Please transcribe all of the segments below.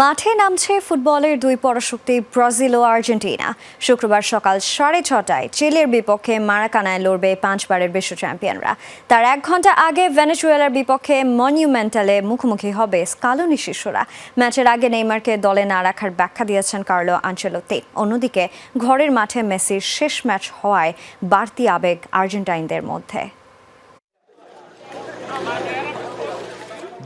মাঠে নামছে ফুটবলের দুই পরাশক্তি ব্রাজিল ও আর্জেন্টিনা। শুক্রবার সকাল সাড়ে ছটায় চিলের বিপক্ষে মারাকানায় লড়বে পাঁচবারের বিশ্ব চ্যাম্পিয়নরা। তার এক ঘণ্টা আগে ভেনেজুয়েলার বিপক্ষে মনিউমেন্টালে মুখোমুখি হবে স্কালোনি শিশুরা। ম্যাচের আগে নেইমারকে দলে না রাখার ব্যাখ্যা দিয়েছেন কার্লো আঞ্চেলোত্তি। অন্যদিকে ঘরের মাঠে মেসির শেষ ম্যাচ হওয়ায় বাড়তি আবেগ আর্জেন্টাইনদের মধ্যে।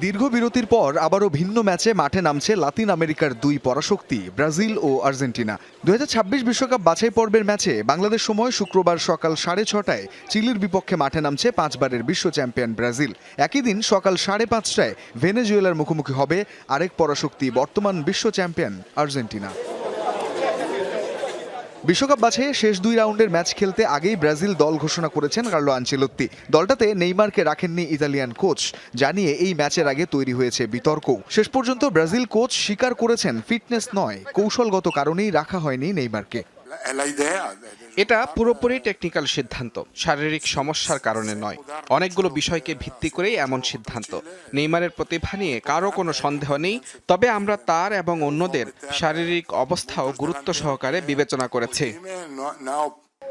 দীর্ঘ বিরতির পর আবারও ভিন্ন ম্যাচে মাঠে নামছে লাতিন আমেরিকার দুই পরাশক্তি, ব্রাজিল ও আর্জেন্টিনা। দু বিশ্বকাপ বাছাই পর্বের ম্যাচে বাংলাদেশ সময় শুক্রবার সকাল সাড়ে ছটায় চিলির বিপক্ষে মাঠে নামছে পাঁচবারের বিশ্ব চ্যাম্পিয়ন ব্রাজিল। একই দিন সকাল সাড়ে পাঁচটায় ভেনেজুয়েলার মুখোমুখি হবে আরেক পরাশক্তি, বর্তমান বিশ্ব চ্যাম্পিয়ন আর্জেন্টিনা। বিশ্বকাপ বাছে শেষ দুই রাউন্ডের ম্যাচ খেলতে আগেই ব্রাজিল দল ঘোষণা করেছেন কার্লো আঞ্চেলত্তি দলটাতে নেইমারকে রাখেননি ইতালিয়ান কোচ জানিয়ে এই ম্যাচের আগে তৈরি হয়েছে বিতর্ক শেষ পর্যন্ত ব্রাজিল কোচ স্বীকার করেছেন, ফিটনেস নয়, কৌশলগত কারণেই রাখা হয়নি নেইমারকে। এটা পুরোপুরি টেকনিক্যাল সিদ্ধান্ত শারীরিক সমস্যার কারণে নয়। অনেকগুলো বিষয়কে ভিত্তি করেই এমন সিদ্ধান্ত। নেইমারের প্রতিভা নিয়ে কারও কোনো সন্দেহ নেই তবে আমরা তার এবং অন্যদের শারীরিক অবস্থাও গুরুত্ব সহকারে বিবেচনা করেছি।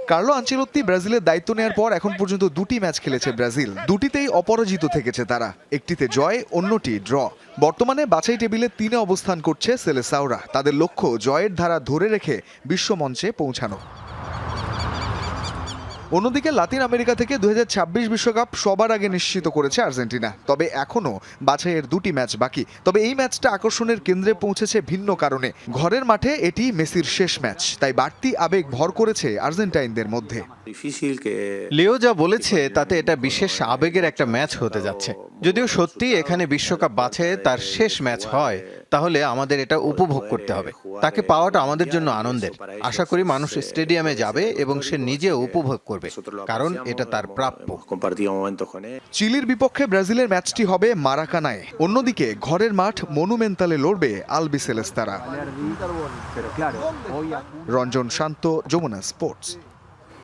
কার্লো আঞ্চেলত্তি ব্রাজিলের দায়িত্ব নেওয়ার পর এখন পর্যন্ত দুটি ম্যাচ খেলেছে ব্রাজিল। দুটিতেই অপরাজিত থেকেছে তারা। একটিতে জয়, অন্যটি ড্র। বর্তমানে বাছাই টেবিলে তিনে অবস্থান করছে সেলেসাওরা। তাদের লক্ষ্য জয়ের ধারা ধরে রেখে বিশ্বমঞ্চে পৌঁছানো। অন্যদিকে লাতিন আমেরিকা থেকে দু বিশ্বকাপ সবার আগে নিশ্চিত করেছে আর্জেন্টিনা। তবে এখনও বাছাইয়ের দুটি ম্যাচ বাকি। তবে এই ম্যাচটা আকর্ষণের কেন্দ্রে পৌঁছেছে ভিন্ন কারণে। ঘরের মাঠে এটি মেসির শেষ ম্যাচ তাই বাড়তি আবেগ ভর করেছে আর্জেন্টাইনদের মধ্যে। লিও যা বলেছে তাতে এটা বিশেষ আবেগের একটা ম্যাচ হতে যাচ্ছে। যদিও সত্যি এখানে বিশ্বকাপ বাছাইয়ে তার শেষ ম্যাচ হয়, তাহলে আমাদের এটা উপভোগ করতে হবে। তাকে পাওয়াটা আমাদের জন্য আনন্দের। আশা করি মানুষ স্টেডিয়ামে যাবে এবং সে নিজে উপভোগ করবে, কারণ এটা তার প্রাপ্য. চিলির বিপক্ষে ব্রাজিলের ম্যাচটি হবে মারাকানায়। অন্যদিকে, ঘরের মাঠ মনুমেন্টালে লড়বে আলবিসেলেস্তারা রঞ্জন শান্ত, যমুনা স্পোর্টস।